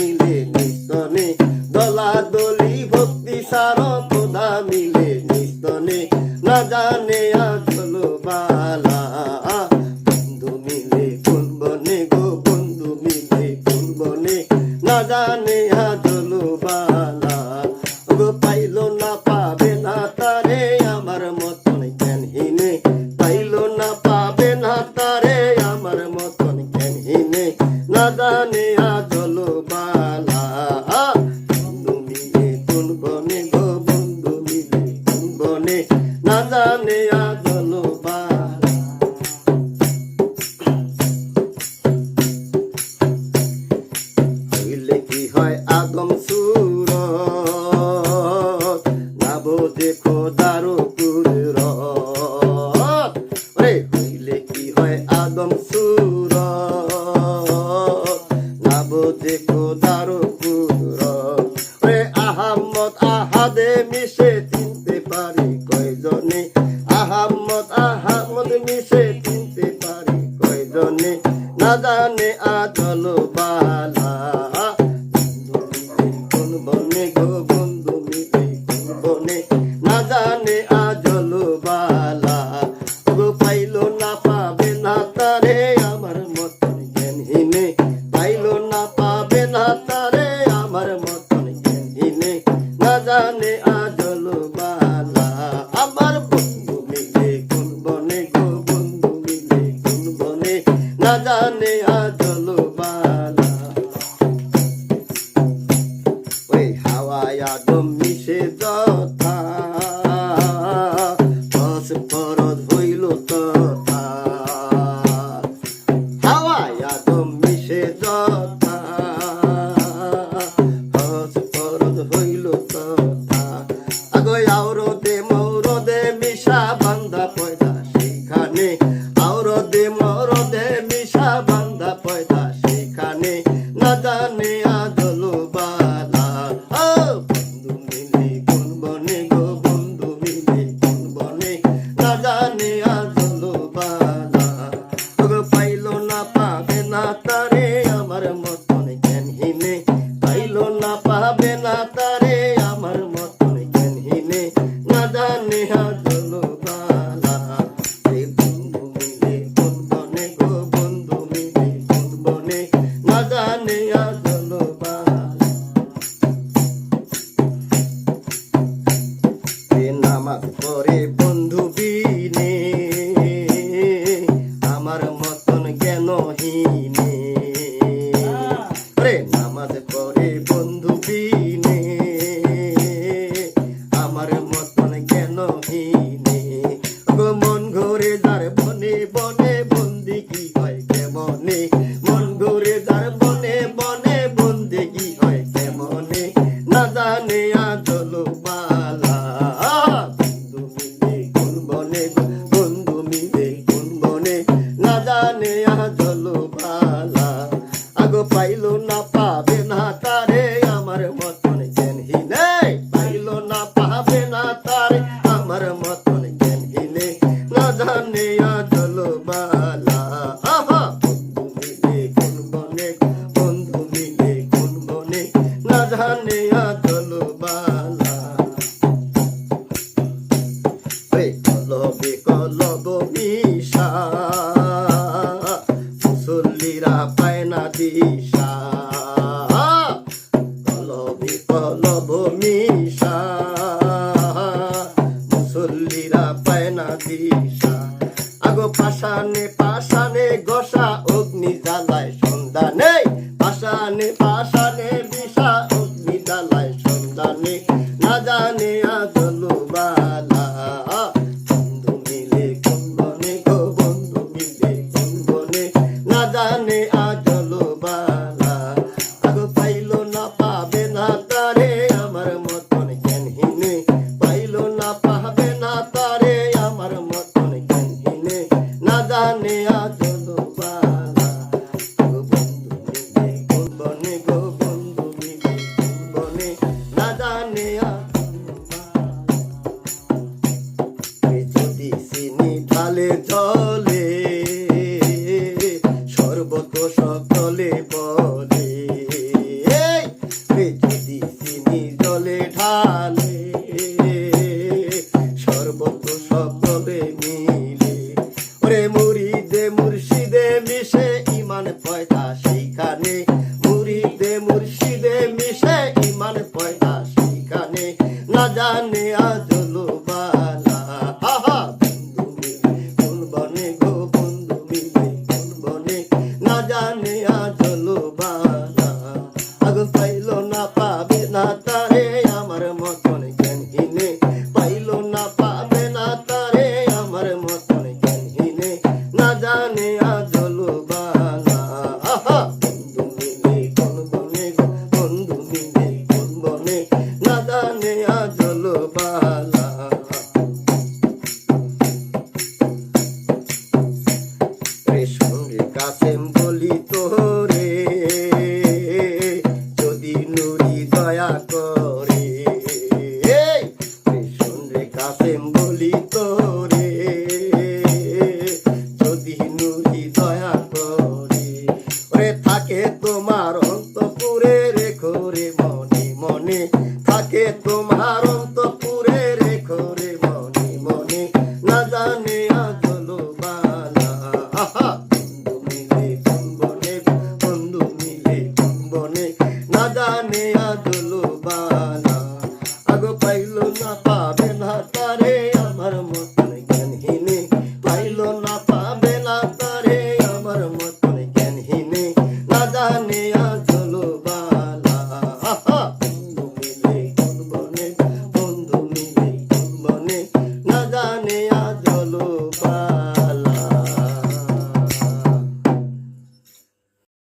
মিলে নিস্তনে। দলা দলি ভক্তি সার তোদা মিলে নিস্তনে। না জানে আচল বালা। বন্ধু মিলে ফুলবনে গো, বন্ধু মিলে ফুলবনে না জানে আচল বালা। গো পাইল না, পাবে না তারে আমার মতন জ্ঞানহীনে। পাইল না, পাবে না তারে আমার মতন জ্ঞানহীনে। না জানে রেখো দারো কুদুর রে আহাম্মদ, আহাদে মিশে চিনতে পারি কয়জনে। আহাম্মদ আহাম্মদ মিশে চিনতে পারি কয়জনে। না জানে আদল বালা। বেদনা আমার মতন জ্ঞান হিনে পাইল না, পাবে না তারে আমার মতন জ্ঞান হিনে না জানে বন্ধু মিলে বন্ধনে গো, বন্ধু মিলে বন্ধনে। না জানে bailo na pa দিশা। কলবি কলব মি বলে তোমার